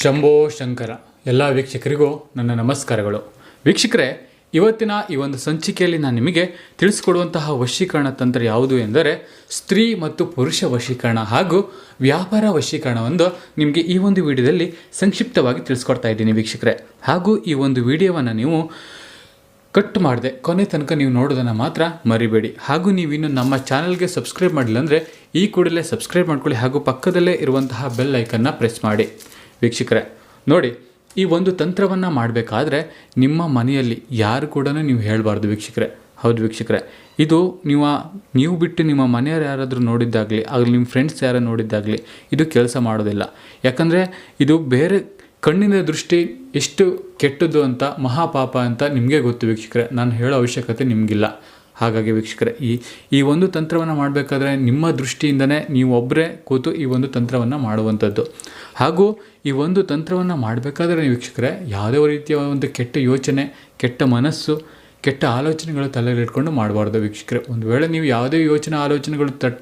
ಶಂಭೋ ಶಂಕರ. ಎಲ್ಲ ವೀಕ್ಷಕರಿಗೂ ನನ್ನ ನಮಸ್ಕಾರಗಳು. ವೀಕ್ಷಕರೇ, ಇವತ್ತಿನ ಈ ಒಂದು ಸಂಚಿಕೆಯಲ್ಲಿ ನಾನು ನಿಮಗೆ ತಿಳಿಸ್ಕೊಡುವಂತಹ ವಶೀಕರಣ ತಂತ್ರ ಯಾವುದು ಎಂದರೆ, ಸ್ತ್ರೀ ಮತ್ತು ಪುರುಷ ವಶೀಕರಣ ಹಾಗೂ ವ್ಯಾಪಾರ ವಶೀಕರಣವೊಂದು ನಿಮಗೆ ಈ ಒಂದು ವಿಡಿಯೋದಲ್ಲಿ ಸಂಕ್ಷಿಪ್ತವಾಗಿ ತಿಳಿಸ್ಕೊಡ್ತಾ ಇದ್ದೀನಿ ವೀಕ್ಷಕರೇ. ಹಾಗೂ ಈ ಒಂದು ವಿಡಿಯೋವನ್ನು ನೀವು ಕಟ್ ಮಾಡಿದೆ ಕೊನೆ ತನಕ ನೀವು ನೋಡೋದನ್ನು ಮಾತ್ರ ಮರಿಬೇಡಿ. ಹಾಗೂ ನೀವಿನ್ನು ನಮ್ಮ ಚಾನಲ್ಗೆ ಸಬ್ಸ್ಕ್ರೈಬ್ ಮಾಡಿಲ್ಲ ಅಂದರೆ ಈ ಕೂಡಲೇ ಸಬ್ಸ್ಕ್ರೈಬ್ ಮಾಡ್ಕೊಳ್ಳಿ ಹಾಗೂ ಪಕ್ಕದಲ್ಲೇ ಇರುವಂತಹ ಬೆಲ್ ಐಕನ್ನ ಪ್ರೆಸ್ ಮಾಡಿ. ವೀಕ್ಷಕರೇ, ನೋಡಿ, ಈ ಒಂದು ತಂತ್ರವನ್ನು ಮಾಡಬೇಕಾದ್ರೆ ನಿಮ್ಮ ಮನೆಯಲ್ಲಿ ಯಾರು ಕೂಡ ನೀವು ಹೇಳಬಾರ್ದು ವೀಕ್ಷಕರೇ. ಹೌದು ವೀಕ್ಷಕರೇ, ಇದು ನೀವು ನೀವು ಬಿಟ್ಟು ನಿಮ್ಮ ಮನೆಯವ್ರು ಯಾರಾದರೂ ನೋಡಿದ್ದಾಗಲಿ, ಆಗಲಿ ನಿಮ್ಮ ಫ್ರೆಂಡ್ಸ್ ಯಾರು ನೋಡಿದ್ದಾಗಲಿ ಇದು ಕೆಲಸ ಮಾಡೋದಿಲ್ಲ. ಯಾಕಂದರೆ ಇದು ಬೇರೆ ಕಣ್ಣಿನ ದೃಷ್ಟಿ ಎಷ್ಟು ಕೆಟ್ಟದ್ದು ಅಂತ, ಮಹಾಪಾಪ ಅಂತ ನಿಮಗೆ ಗೊತ್ತು ವೀಕ್ಷಕರೇ. ನಾನು ಹೇಳೋ ಅವಶ್ಯಕತೆ ನಿಮಗಿಲ್ಲ. ಹಾಗಾಗಿ ವೀಕ್ಷಕರೇ, ಈ ಈ ಒಂದು ತಂತ್ರವನ್ನು ಮಾಡಬೇಕಾದ್ರೆ ನಿಮ್ಮ ದೃಷ್ಟಿಯಿಂದನೇ ನೀವು ಒಬ್ಬರೇ ಕೂತು ಈ ಒಂದು ತಂತ್ರವನ್ನು ಮಾಡುವಂಥದ್ದು. ಹಾಗೂ ಈ ಒಂದು ತಂತ್ರವನ್ನು ಮಾಡಬೇಕಾದ್ರೆ ವೀಕ್ಷಕರೇ, ಯಾವುದೇ ರೀತಿಯ ಒಂದು ಕೆಟ್ಟ ಯೋಚನೆ, ಕೆಟ್ಟ ಮನಸ್ಸು, ಕೆಟ್ಟ ಆಲೋಚನೆಗಳು ತಲೆಯಲ್ಲಿ ಇಟ್ಕೊಂಡು ಮಾಡಬಾರ್ದು ವೀಕ್ಷಕರೇ. ಒಂದು ವೇಳೆ ನೀವು ಯಾವುದೇ ಯೋಚನೆ, ಆಲೋಚನೆಗಳು ತಟ್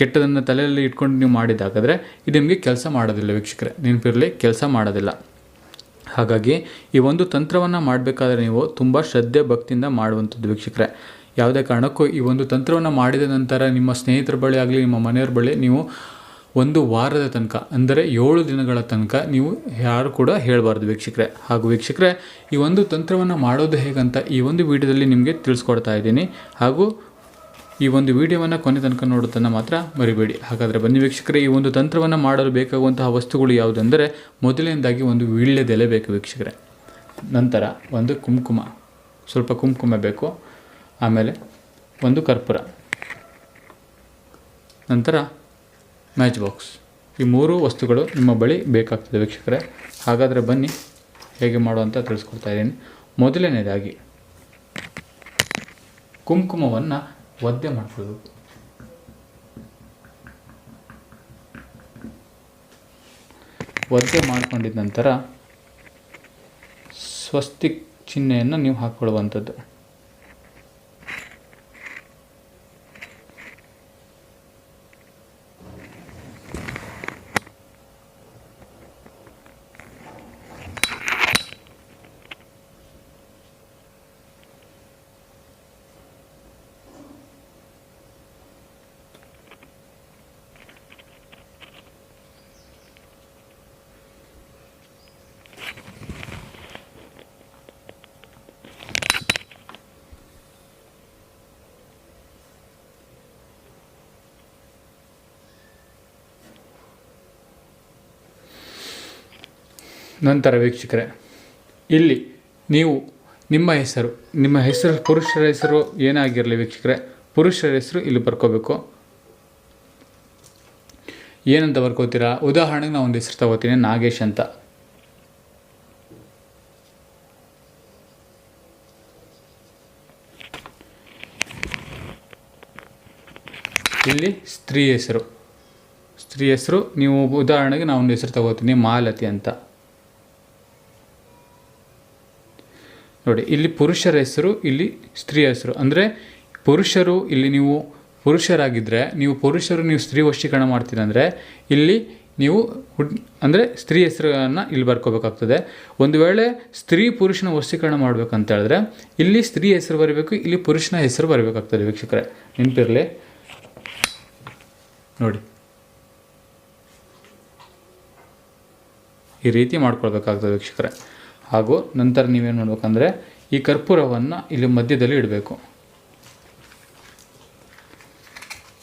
ಕೆಟ್ಟದನ್ನು ತಲೆಯಲ್ಲಿ ಇಟ್ಕೊಂಡು ನೀವು ಮಾಡಿದ್ದಾಗಾದರೆ ಇದು ನಿಮಗೆ ಕೆಲಸ ಮಾಡೋದಿಲ್ಲ ವೀಕ್ಷಕರೇ. ನೆನಪಿರಲಿ, ಕೆಲಸ ಮಾಡೋದಿಲ್ಲ. ಹಾಗಾಗಿ ಈ ಒಂದು ತಂತ್ರವನ್ನು ಮಾಡಬೇಕಾದ್ರೆ ನೀವು ತುಂಬ ಶ್ರದ್ಧೆ, ಭಕ್ತಿಯಿಂದ ಮಾಡುವಂಥದ್ದು ವೀಕ್ಷಕರೇ. ಯಾವುದೇ ಕಾರಣಕ್ಕೂ ಈ ಒಂದು ತಂತ್ರವನ್ನು ಮಾಡಿದ ನಂತರ ನಿಮ್ಮ ಸ್ನೇಹಿತರ ಬಳಿ ಆಗಲಿ, ನಿಮ್ಮ ಮನೆಯವ್ರ ಬಳಿ ನೀವು ಒಂದು ವಾರದ ತನಕ, ಅಂದರೆ ಏಳು ದಿನಗಳ ತನಕ ನೀವು ಯಾರು ಕೂಡ ಹೇಳಬಾರ್ದು ವೀಕ್ಷಕರೇ. ಹಾಗೂ ವೀಕ್ಷಕರೇ, ಈ ಒಂದು ತಂತ್ರವನ್ನು ಮಾಡೋದು ಹೇಗಂತ ಈ ಒಂದು ವಿಡಿಯೋದಲ್ಲಿ ನಿಮಗೆ ತಿಳಿಸ್ಕೊಡ್ತಾ ಇದ್ದೀನಿ. ಹಾಗೂ ಈ ಒಂದು ವಿಡಿಯೋವನ್ನು ಕೊನೆ ತನಕ ನೋಡೋದನ್ನು ಮಾತ್ರ ಮರಿಬೇಡಿ. ಹಾಗಾದರೆ ಬನ್ನಿ ವೀಕ್ಷಕರೇ, ಈ ಒಂದು ತಂತ್ರವನ್ನು ಮಾಡಲು ಬೇಕಾಗುವಂತಹ ವಸ್ತುಗಳು ಯಾವುದೆಂದರೆ, ಮೊದಲನೇದಾಗಿ ಒಂದು ವೀಳ್ಯದೆಲೆ ಬೇಕು ವೀಕ್ಷಕರೇ. ನಂತರ ಒಂದು ಕುಂಕುಮ, ಸ್ವಲ್ಪ ಕುಂಕುಮ ಬೇಕು, ಆಮೇಲೆ ಒಂದು ಕರ್ಪೂರ. ನಂತರ ಮ್ಯಾಚ್ ಬಾಕ್ಸ್ ಈ ಮೂರು ವಸ್ತುಗಳು ನಿಮ್ಮ ಬಳಿ ಬೇಕಾಗ್ತದೆ ವೀಕ್ಷಕರೇ. ಹಾಗಾದರೆ ಬನ್ನಿ, ಹೇಗೆ ಮಾಡುವಂತ ತಿಳಿಸ್ಕೊಡ್ತಾ ಇದ್ದೀನಿ. ಮೊದಲನೇದಾಗಿ, ಕುಂಕುಮವನ್ನು ಒದ್ದೆ ಮಾಡ್ಕೊಳ್ಳೋದು. ಒದ್ದೆ ಮಾಡಿಕೊಂಡಿದ್ದ ನಂತರ, ಸ್ವಸ್ತಿಕ್ ಚಿಹ್ನೆಯನ್ನು ನೀವು ಹಾಕ್ಕೊಳ್ಳುವಂಥದ್ದು. ನಂತರ ವೀಕ್ಷಕರೇ, ಇಲ್ಲಿ ನೀವು ನಿಮ್ಮ ಹೆಸರು ನಿಮ್ಮ ಹೆಸರು, ಪುರುಷರ ಹೆಸರು ಏನಾಗಿರಲಿ ವೀಕ್ಷಕರೇ, ಪುರುಷರ ಹೆಸರು ಇಲ್ಲಿ ಬರ್ಕೋಬೇಕು. ಏನಂತ ಬರ್ಕೋತೀರಾ? ಉದಾಹರಣೆಗೆ ನಾನು ಒಂದು ಹೆಸರು ತಗೋತೀನಿ, ನಾಗೇಶ್ ಅಂತ. ಇಲ್ಲಿ ಸ್ತ್ರೀ ಹೆಸರು. ಸ್ತ್ರೀ ಹೆಸರು, ನೀವು ಉದಾಹರಣೆಗೆ ನಾನು ಒಂದು ಹೆಸರು ತಗೋತೀನಿ, ಮಾಲತಿ ಅಂತ. ನೋಡಿ, ಇಲ್ಲಿ ಪುರುಷರ ಹೆಸರು, ಇಲ್ಲಿ ಸ್ತ್ರೀಯ ಹೆಸರು. ಅಂದರೆ ಪುರುಷರು ಇಲ್ಲಿ ನೀವು ಪುರುಷರಾಗಿದ್ದರೆ ನೀವು ಪುರುಷರು, ನೀವು ಸ್ತ್ರೀ ವಶೀಕರಣ ಮಾಡ್ತೀರಂದರೆ ಇಲ್ಲಿ ನೀವು ಹುಡ್, ಅಂದರೆ ಸ್ತ್ರೀ ಹೆಸರನ್ನು ಇಲ್ಲಿ ಬರ್ಕೋಬೇಕಾಗ್ತದೆ. ಒಂದು ವೇಳೆ ಸ್ತ್ರೀ ಪುರುಷನ ವಶೀಕರಣ ಮಾಡಬೇಕಂತ ಹೇಳಿದ್ರೆ, ಇಲ್ಲಿ ಸ್ತ್ರೀ ಹೆಸರು ಬರಬೇಕು, ಇಲ್ಲಿ ಪುರುಷನ ಹೆಸರು ಬರಬೇಕಾಗ್ತದೆ ವೀಕ್ಷಕರೇ. ನೆನಪಿರಲಿ? ನೋಡಿ. ಈ ರೀತಿ ಮಾಡ್ಕೊಳ್ಬೇಕಾಗ್ತದೆ ವೀಕ್ಷಕರೇ. ಹಾಗೂ ನಂತರ ನೀವೇನು ಮಾಡಬೇಕಂದ್ರೆ ಈ ಕರ್ಪೂರವನ್ನು ಇಲ್ಲಿ ಮಧ್ಯದಲ್ಲಿ ಇಡಬೇಕು.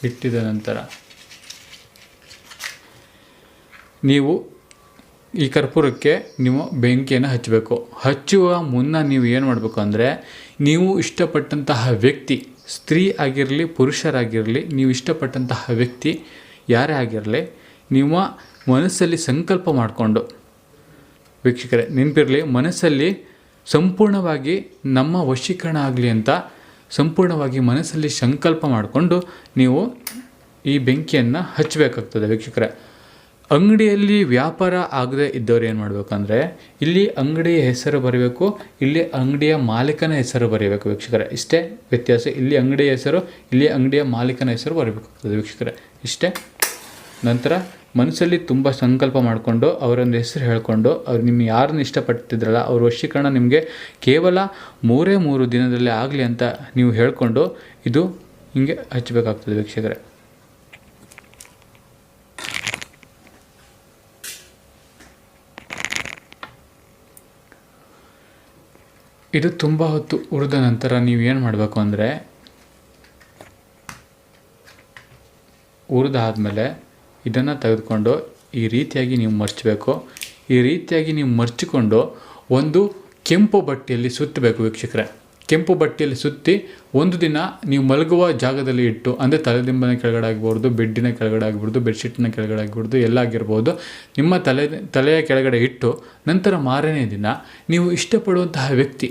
ಇಟ್ಟಿದ ನಂತರ ನೀವು ಈ ಕರ್ಪೂರಕ್ಕೆ ನೀವು ಬೆಂಕಿಯನ್ನು ಹಚ್ಚಬೇಕು. ಹಚ್ಚುವ ಮುನ್ನ ನೀವು ಏನು ಮಾಡಬೇಕು ಅಂದರೆ ನೀವು ಇಷ್ಟಪಟ್ಟಂತಹ ವ್ಯಕ್ತಿ, ಸ್ತ್ರೀ ಆಗಿರಲಿ, ಪುರುಷರಾಗಿರಲಿ, ನೀವು ಇಷ್ಟಪಟ್ಟಂತಹ ವ್ಯಕ್ತಿ ಯಾರೇ ಆಗಿರಲಿ, ನಿಮ್ಮ ಮನಸ್ಸಲ್ಲಿ ಸಂಕಲ್ಪ ಮಾಡಿಕೊಂಡು ವೀಕ್ಷಕರೇ ನೆನಪಿರಲಿ ಮನಸ್ಸಲ್ಲಿ ಸಂಪೂರ್ಣವಾಗಿ ನಮ್ಮ ವಶೀಕರಣ ಆಗಲಿ ಅಂತ ಸಂಪೂರ್ಣವಾಗಿ ಮನಸ್ಸಲ್ಲಿ ಸಂಕಲ್ಪ ಮಾಡಿಕೊಂಡು ನೀವು ಈ ಬೆಂಕಿಯನ್ನು ಹಚ್ಚಬೇಕಾಗ್ತದೆ ವೀಕ್ಷಕರೇ. ಅಂಗಡಿಯಲ್ಲಿ ವ್ಯಾಪಾರ ಆಗದೆ ಇದ್ದವ್ರು ಏನು ಮಾಡಬೇಕಂದ್ರೆ, ಇಲ್ಲಿ ಅಂಗಡಿಯ ಹೆಸರು ಬರೀಬೇಕು, ಇಲ್ಲಿ ಅಂಗಡಿಯ ಮಾಲೀಕನ ಹೆಸರು ಬರೀಬೇಕು ವೀಕ್ಷಕರೇ. ಇಷ್ಟೇ ವ್ಯತ್ಯಾಸ, ಇಲ್ಲಿ ಅಂಗಡಿಯ ಹೆಸರು, ಇಲ್ಲಿ ಅಂಗಡಿಯ ಮಾಲೀಕನ ಹೆಸರು ಬರಬೇಕಾಗ್ತದೆ ವೀಕ್ಷಕರೇ. ಇಷ್ಟೇ. ನಂತರ ಮನಸ್ಸಲ್ಲಿ ತುಂಬ ಸಂಕಲ್ಪ ಮಾಡಿಕೊಂಡು, ಅವರೊಂದು ಹೆಸರು ಹೇಳ್ಕೊಂಡು, ಅವ್ರು ನಿಮ್ಮ ಯಾರನ್ನ ಇಷ್ಟಪಡ್ತಿದ್ರಲ್ಲ, ಅವ್ರ ವಶೀಕರಣ ನಿಮಗೆ ಕೇವಲ ಮೂರೇ ಮೂರು ದಿನದಲ್ಲಿ ಆಗಲಿ ಅಂತ ನೀವು ಹೇಳ್ಕೊಂಡು, ಇದು ಹಿಂಗೆ ಹಚ್ಚಬೇಕಾಗ್ತದೆ ವೀಕ್ಷಕರೇ. ಇದು ತುಂಬ ಹೊತ್ತು ಉರಿದ ನಂತರ ನೀವು ಏನು ಮಾಡಬೇಕು ಅಂದರೆ ಹುರಿದಾದ್ಮೇಲೆ ಇದನ್ನು ತೆಗೆದುಕೊಂಡು ಈ ರೀತಿಯಾಗಿ ನೀವು ಮರ್ಚಬೇಕು. ಈ ರೀತಿಯಾಗಿ ನೀವು ಮರ್ಚಿಕೊಂಡು ಒಂದು ಕೆಂಪು ಬಟ್ಟೆಯಲ್ಲಿ ಸುತ್ತಬೇಕು ವೀಕ್ಷಕರೇ. ಕೆಂಪು ಬಟ್ಟೆಯಲ್ಲಿ ಸುತ್ತಿ ಒಂದು ದಿನ ನೀವು ಮಲಗುವ ಜಾಗದಲ್ಲಿ ಇಟ್ಟು, ಅಂದರೆ ತಲೆದಿಂಬನ ಕೆಳಗಡೆ ಆಗ್ಬೋದು ಬೆಡ್ಡಿನ ಕೆಳಗಡೆ ಆಗ್ಬೋದು ಬೆಡ್ಶೀಟ್ನ ಕೆಳಗಡೆ ಆಗ್ಬೋದು ಎಲ್ಲ ಆಗಿರ್ಬೋದು. ನಿಮ್ಮ ತಲೆ, ತಲೆಯ ಕೆಳಗಡೆ ಇಟ್ಟು ನಂತರ ಮಾರನೇ ದಿನ ನೀವು ಇಷ್ಟಪಡುವಂತಹ ವ್ಯಕ್ತಿ,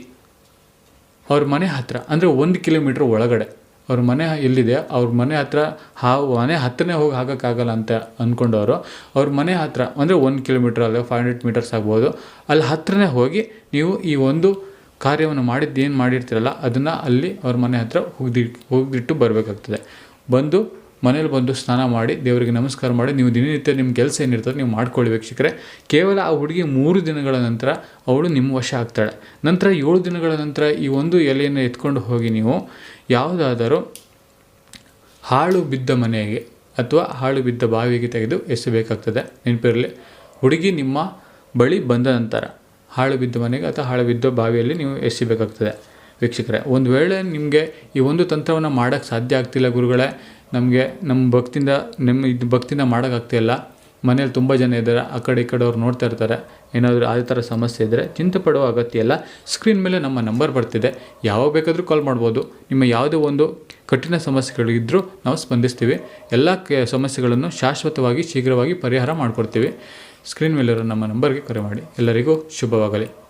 ಅವ್ರ ಮನೆ ಹತ್ತಿರ ಅಂದರೆ ಒಂದು ಕಿಲೋಮೀಟ್ರ್ ಒಳಗಡೆ ಅವ್ರ ಮನೆ ಎಲ್ಲಿದೆ, ಅವ್ರ ಮನೆ ಹತ್ರ ಹಾವು ಮನೆ ಹತ್ತಿರನೇ ಹೋಗಿ ಹಾಕೋಕ್ಕಾಗಲ್ಲ ಅಂತ ಅಂದ್ಕೊಂಡವರು ಅವ್ರ ಮನೆ ಹತ್ತಿರ ಅಂದರೆ ಒಂದು ಕಿಲೋಮೀಟ್ರ್ ಅಲ್ಲ ಫೈವ್ ಹಂಡ್ರೆಡ್ ಮೀಟರ್ಸ್ ಆಗ್ಬೋದು, ಅಲ್ಲಿ ಹತ್ತಿರನೇ ಹೋಗಿ ನೀವು ಈ ಒಂದು ಕಾರ್ಯವನ್ನು ಮಾಡಿದ್ದು ಏನು ಮಾಡಿರ್ತೀರಲ್ಲ, ಅದನ್ನು ಅಲ್ಲಿ ಅವ್ರ ಮನೆ ಹತ್ತಿರ ಹೋಗ್ದಿ ಹೋಗಿಬಿಟ್ಟು ಬರಬೇಕಾಗ್ತದೆ. ಬಂದು ಮನೇಲಿ ಬಂದು ಸ್ನಾನ ಮಾಡಿ ದೇವರಿಗೆ ನಮಸ್ಕಾರ ಮಾಡಿ ನೀವು ದಿನನಿತ್ಯ ನಿಮ್ಮ ಕೆಲಸ ಏನಿರ್ತದೆ ನೀವು ಮಾಡ್ಕೊಳ್ಳಿ ವೀಕ್ಷಕರೇ ಕೇವಲ ಆ ಹುಡುಗಿ ಮೂರು ದಿನಗಳ ನಂತರ ಅವಳು ನಿಮ್ಮ ವಶ ಆಗ್ತಾಳೆ. ನಂತರ ಏಳು ದಿನಗಳ ನಂತರ ಈ ಒಂದು ಎಲೆಯನ್ನು ಎತ್ಕೊಂಡು ಹೋಗಿ ನೀವು ಯಾವುದಾದರೂ ಹಾಳು ಬಿದ್ದ ಮನೆಗೆ ಅಥವಾ ಹಾಳು ಬಿದ್ದ ಬಾವಿಗೆ ತೆಗೆದು ಎಸಬೇಕಾಗ್ತದೆ. ನೆನಪಿರಲಿ, ಹುಡುಗಿ ನಿಮ್ಮ ಬಳಿ ಬಂದ ನಂತರ ಹಾಳು ಬಿದ್ದ ಮನೆಗೆ ಅಥವಾ ಹಾಳು ಬಿದ್ದ ಬಾವಿಯಲ್ಲಿ ನೀವು ಎಸಿಬೇಕಾಗ್ತದೆ. ವೀಕ್ಷಕರೇ, ಒಂದು ವೇಳೆ ನಿಮಗೆ ಈ ಒಂದು ತಂತ್ರವನ್ನು ಮಾಡೋಕ್ಕೆ ಸಾಧ್ಯ ಆಗ್ತಿಲ್ಲ ಗುರುಗಳೇ ನಮಗೆ ನಮ್ಮ ಭಕ್ತಿಯಿಂದ ನಿಮ್ಮ ಇದು ಭಕ್ತಿಯಿಂದ ಮಾಡೋಕ್ಕಾಗ್ತಿಲ್ಲ ಮನೇಲಿ ತುಂಬ ಜನ ಇದ್ದಾರೆ, ಆ ಕಡೆ ಈ ಕಡೆ ಅವ್ರು ನೋಡ್ತಾ ಇರ್ತಾರೆ. ಏನಾದರೂ ಯಾವುದೇ ಥರ ಸಮಸ್ಯೆ ಇದ್ದರೆ ಚಿಂತೆ ಪಡುವ ಅಗತ್ಯ ಇಲ್ಲ. ಸ್ಕ್ರೀನ್ ಮೇಲೆ ನಮ್ಮ ನಂಬರ್ ಬರ್ತಿದೆ. ಯಾವಾಗ ಬೇಕಾದರೂ ಕಾಲ್ ಮಾಡ್ಬೋದು. ನಿಮ್ಮ ಯಾವುದೇ ಒಂದು ಕಠಿಣ ಸಮಸ್ಯೆಗಳಿದ್ದರೂ ನಾವು ಸ್ಪಂದಿಸ್ತೀವಿ. ಎಲ್ಲ ಸಮಸ್ಯೆಗಳನ್ನು ಶಾಶ್ವತವಾಗಿ ಶೀಘ್ರವಾಗಿ ಪರಿಹಾರ ಮಾಡಿಕೊಡ್ತೀವಿ. ಸ್ಕ್ರೀನ್ ಮೇಲಿರೋ ನಮ್ಮ ನಂಬರ್ಗೆ ಕರೆ ಮಾಡಿ. ಎಲ್ಲರಿಗೂ ಶುಭವಾಗಲಿ.